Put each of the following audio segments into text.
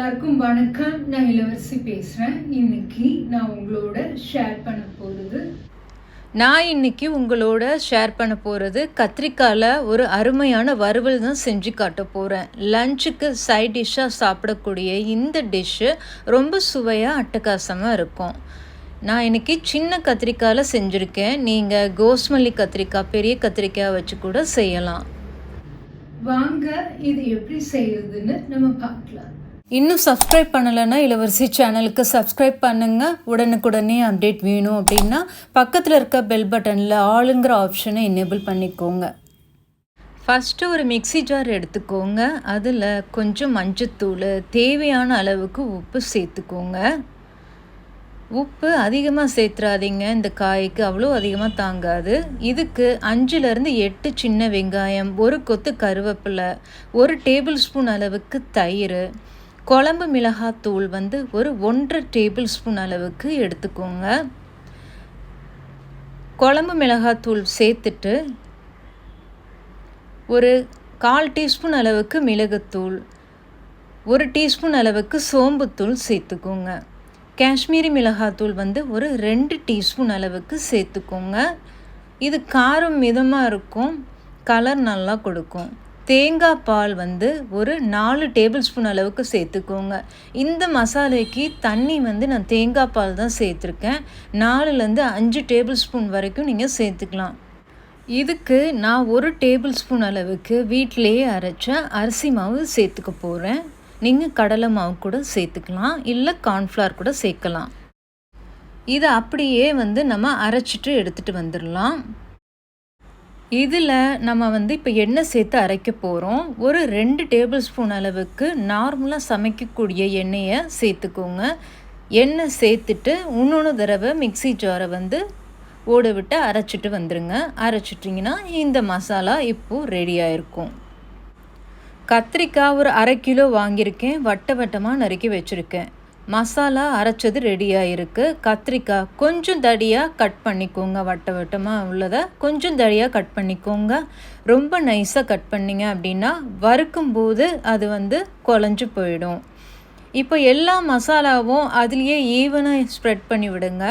எல்லாருக்கும் வணக்கம். நான் இளவரசி பேசுகிறேன் இன்னைக்கு நான் உங்களோட ஷேர் பண்ண போகிறது நான் இன்னைக்கு உங்களோட ஷேர் பண்ண போகிறது கத்திரிக்காயில் ஒரு அருமையான வறுவல் தான் செஞ்சு காட்ட போகிறேன் லஞ்சுக்கு சைட் டிஷ்ஷாக சாப்பிடக்கூடிய இந்த டிஷ்ஷு ரொம்ப சுவையாக அட்டகாசமாக இருக்கும். நான் இன்னைக்கு சின்ன கத்திரிக்காயில் செஞ்சுருக்கேன். நீங்கள் கோஸ்மல்லி கத்திரிக்காய் பெரிய கத்திரிக்காய் வச்சு கூட செய்யலாம். வாங்க இது எப்படி செய்யறதுன்னு நம்ம பார்க்கலாம். இன்னும் சப்ஸ்கிரைப் பண்ணலைன்னா இளவரசி சேனலுக்கு சப்ஸ்கிரைப் பண்ணுங்கள் உடனுக்குடனே அப்டேட் வேணும் அப்படின்னா பக்கத்தில் இருக்க பெல் பட்டனில் ஆளுங்கிற ஆப்ஷனை எனேபிள் பண்ணிக்கோங்க. ஃபஸ்ட்டு ஒரு மிக்ஸி ஜார் எடுத்துக்கோங்க. அதில் கொஞ்சம் மஞ்சத்தூள் தேவையான அளவுக்கு உப்பு சேர்த்துக்கோங்க. உப்பு அதிகமாக சேர்த்துறாதீங்க. இந்த காய்க்கு அவ்வளோ அதிகமாக தாங்காது. இதுக்கு அஞ்சுலேருந்து எட்டு சின்ன வெங்காயம் ஒரு கொத்து கருவேப்பிலை ஒரு டேபிள் ஸ்பூன் அளவுக்கு தயிர் குழம்பு மிளகாத்தூள் வந்து ஒரு ஒன்றரை டேபிள் ஸ்பூன் அளவுக்கு எடுத்துக்கோங்க. குழம்பு மிளகாத்தூள் சேர்த்துட்டு ஒரு கால் டீஸ்பூன் அளவுக்கு மிளகுத்தூள் ஒரு டீஸ்பூன் அளவுக்கு சோம்புத்தூள் சேர்த்துக்கோங்க. காஷ்மீரி மிளகாத்தூள் வந்து ஒரு ரெண்டு டீஸ்பூன் அளவுக்கு சேர்த்துக்கோங்க. இது காரம் மிதமாக இருக்கும் கலர் நல்லா கொடுக்கும். தேங்காய் பால் வந்து ஒரு நாலு டேபிள் ஸ்பூன் அளவுக்கு சேர்த்துக்கோங்க. இந்த மசாலைக்கு தண்ணி வந்து நான் தேங்காய் பால் தான் சேர்த்துருக்கேன். நாலுலேருந்து அஞ்சு டேபிள் ஸ்பூன் வரைக்கும் நீங்கள் சேர்த்துக்கலாம். இதுக்கு நான் ஒரு டேபிள் ஸ்பூன் அளவுக்கு வீட்டிலேயே அரைச்ச அரிசி மாவு சேர்த்துக்க போகிறேன் நீங்கள் கடலை மாவு கூட சேர்த்துக்கலாம். இல்லை கார்ன்ஃப்ளவர் கூட சேர்க்கலாம். இதை அப்படியே வந்து நம்ம அரைச்சிட்டு எடுத்துகிட்டு வந்துடலாம். இதில் நம்ம வந்து இப்போ எண்ணெய் சேர்த்து அரைக்க போகிறோம் ஒரு ரெண்டு டேபிள் ஸ்பூன் அளவுக்கு நார்மலாக சமைக்கக்கூடிய எண்ணெயை சேர்த்துக்கோங்க. எண்ணெய் சேர்த்துட்டு இன்னொன்று தடவை மிக்சி ஜாரை வந்து ஓட விட்டு அரைச்சிட்டு வந்துடுங்க அரைச்சிட்டிங்கன்னா இந்த மசாலா இப்போது ரெடியாக இருக்கும் கத்திரிக்காய் ஒரு அரை கிலோ வாங்கியிருக்கேன். வட்ட வட்டமாக நறுக்கி வச்சுருக்கேன். மசாலா அரைச்சது ரெடியாக இருக்குது கத்திரிக்காய் கொஞ்சம் தடியாக கட் பண்ணிக்கோங்க. வட்ட வட்டமாக உள்ளதை கொஞ்சம் தடியாக கட் பண்ணிக்கோங்க. ரொம்ப நைஸாக கட் பண்ணிங்க அப்படின்னா வறுக்கும்போது அது வந்து குழஞ்சி போயிடும். இப்போ எல்லா மசாலாவும் அதுலேயே ஈவனாக ஸ்ப்ரெட் பண்ணி விடுங்க.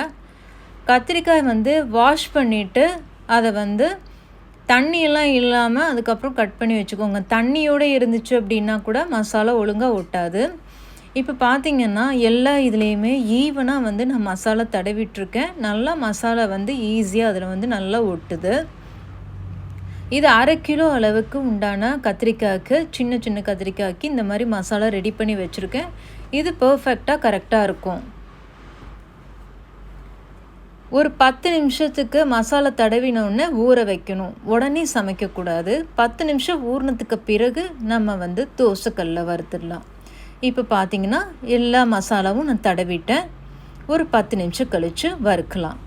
கத்திரிக்காய் வந்து வாஷ் பண்ணிவிட்டு அதை வந்து தண்ணியெல்லாம் இல்லாமல் அதுக்கப்புறம் கட் பண்ணி வச்சுக்கோங்க. தண்ணியோடு இருந்துச்சு அப்படின்னா கூட மசாலா ஒழுங்காக ஒட்டாது. இப்போ பார்த்திங்கன்னா எல்லா இதுலேயுமே ஈவனாக வந்து நான் மசாலா தடவிட்டுருக்கேன். நல்லா மசாலா வந்து ஈஸியாக அதில் வந்து நல்லா ஒட்டுது. இது அரை கிலோ அளவுக்கு உண்டான கத்திரிக்காய்க்கு சின்ன சின்ன கத்திரிக்காய்க்கு இந்த மாதிரி மசாலா ரெடி பண்ணி வச்சுருக்கேன். இது பர்ஃபெக்டாக கரெக்டாக இருக்கும். ஒரு பத்து நிமிஷத்துக்கு மசாலா தடவினோடனே ஊற வைக்கணும். உடனே சமைக்கக்கூடாது. பத்து நிமிஷம் ஊறினதுக்கு பிறகு நம்ம வந்து தோசைக்கல்ல வறுத்துடலாம். இப்போ பார்த்தீங்கன்னா எல்லா மசாலாவும் நான் தடவிட்டேன். ஒரு பத்து நிமிஷம் கழித்து வறுக்கலாம்.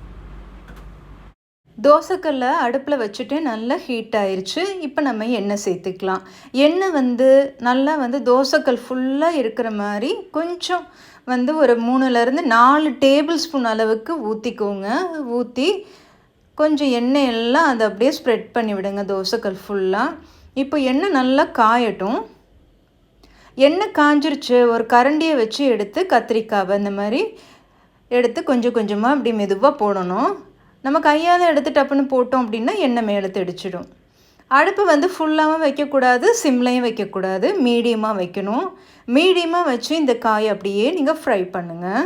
தோசைக்கல்ல அடுப்பில் வச்சுட்டு நல்லா ஹீட் ஆயிடுச்சு இப்போ நம்ம எண்ணெய் சேர்த்துக்கலாம். எண்ணெய் வந்து நல்லா வந்து தோசைக்கல் ஃபுல்லாக இருக்கிற மாதிரி கொஞ்சம் வந்து ஒரு மூணுலேருந்து நாலு டேபிள் ஸ்பூன் அளவுக்கு ஊற்றிக்கோங்க ஊற்றி கொஞ்சம் எண்ணெய் எல்லாம் அதை அப்படியே ஸ்ப்ரெட் பண்ணி விடுங்க தோசைக்கல் ஃபுல்லாக இப்போ எண்ணெய் நல்லா காயட்டும். எண்ணெய் காஞ்சிருச்சு ஒரு கரண்டியை வச்சு எடுத்து கத்திரிக்காவை இந்த மாதிரி எடுத்து கொஞ்சம் கொஞ்சமாக அப்படி மெதுவாக போடணும். நம்ம கையால் எடுத்து டப்புன்னு போட்டோம் அப்படின்னா எண்ணெய் மேலே தெடிச்சிடும். அடுப்பு வந்து ஃபுல்லாகவும் வைக்கக்கூடாது சிம்லையும் வைக்கக்கூடாது மீடியமாக வைக்கணும். மீடியமாக வச்சு இந்த காய் அப்படியே நீங்கள் ஃப்ரை பண்ணுங்கள்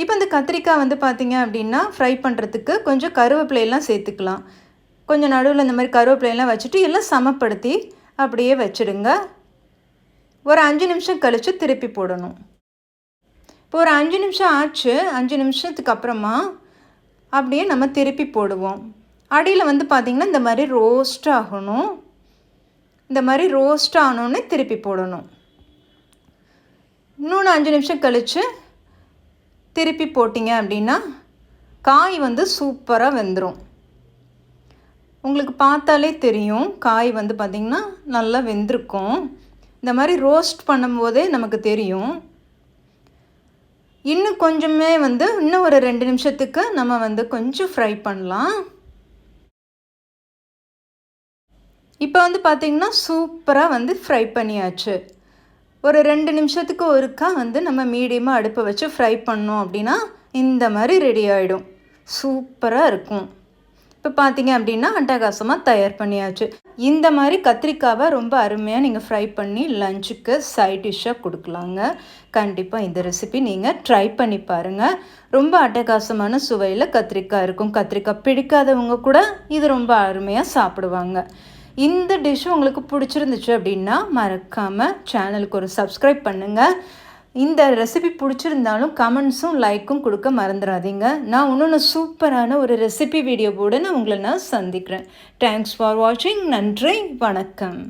இப்போ இந்த கத்திரிக்காய் வந்து பார்த்திங்க அப்படின்னா ஃப்ரை பண்ணுறதுக்கு கொஞ்சம் கருவேப்பிலையெல்லாம் சேர்த்துக்கலாம். கொஞ்சம் நடுவில் இந்த மாதிரி கருவேப்பிலையெல்லாம் வச்சுட்டு எல்லாம் சமப்படுத்தி அப்படியே வச்சுடுங்க. ஒரு அஞ்சு நிமிஷம் கழித்து திருப்பி போடணும். இப்போ ஒரு அஞ்சு நிமிஷம் ஆச்சு அஞ்சு நிமிஷத்துக்கு அப்புறமா அப்படியே நம்ம திருப்பி போடுவோம். அடியில் வந்து பார்த்திங்கன்னா இந்த மாதிரி ரோஸ்ட் ஆகணும். இந்த மாதிரி ரோஸ்ட் ஆனோடனே திருப்பி போடணும். இன்னொன்று அஞ்சு நிமிஷம் கழித்து திருப்பி போட்டிங்க அப்படின்னா காய் வந்து சூப்பராக வெந்துடும் உங்களுக்கு பார்த்தாலே தெரியும் காய் வந்து பார்த்திங்கன்னா நல்லா வெந்திருக்கும். இந்த மாதிரி ரோஸ்ட் பண்ணும்போதே நமக்கு தெரியும். இன்னும் கொஞ்சமே வந்து இன்னும் ஒரு ரெண்டு நிமிஷத்துக்கு நம்ம வந்து கொஞ்சம் ஃப்ரை பண்ணலாம். இப்போ வந்து பார்த்திங்கன்னா சூப்பராக வந்து ஃப்ரை பண்ணியாச்சு. ஒரு ரெண்டு நிமிஷத்துக்கு ஒருக்கா வந்து நம்ம மீடியமாக அடுப்பை வச்சு ஃப்ரை பண்ணோம் அப்படின்னா இந்த மாதிரி ரெடி ஆகிடும் சூப்பராக இருக்கும். இப்போ பார்த்தீங்க அப்படின்னா அட்டகாசமாக தயார் பண்ணியாச்சு. இந்த மாதிரி கத்திரிக்காவை ரொம்ப அருமையாக நீங்கள் ஃப்ரை பண்ணி லஞ்சுக்கு சைட் டிஷ்ஷாக கொடுக்கலாங்க. கண்டிப்பாக இந்த ரெசிபி நீங்கள் ட்ரை பண்ணி பாருங்கள் ரொம்ப அட்டகாசமான சுவையில் கத்திரிக்காய் இருக்கும். கத்திரிக்காய் பிடிக்காதவங்க கூட இது ரொம்ப அருமையாக சாப்பிடுவாங்க. இந்த டிஷ் உங்களுக்கு பிடிச்சிருந்துச்சு அப்படின்னா மறக்காமல் சேனலுக்கு ஒரு சப்ஸ்கிரைப் பண்ணுங்கள் இந்த ரெசிபி பிடிச்சிருந்தாலும் கமெண்ட்ஸும் லைக்கும் கொடுக்க மறந்துடாதீங்க நான் இன்னொன்று சூப்பரான ஒரு ரெசிபி வீடியோவோடு நான் உங்களை நான் சந்திக்கிறேன். தேங்க்ஸ் ஃபார் வாட்சிங் நன்றி. வணக்கம்.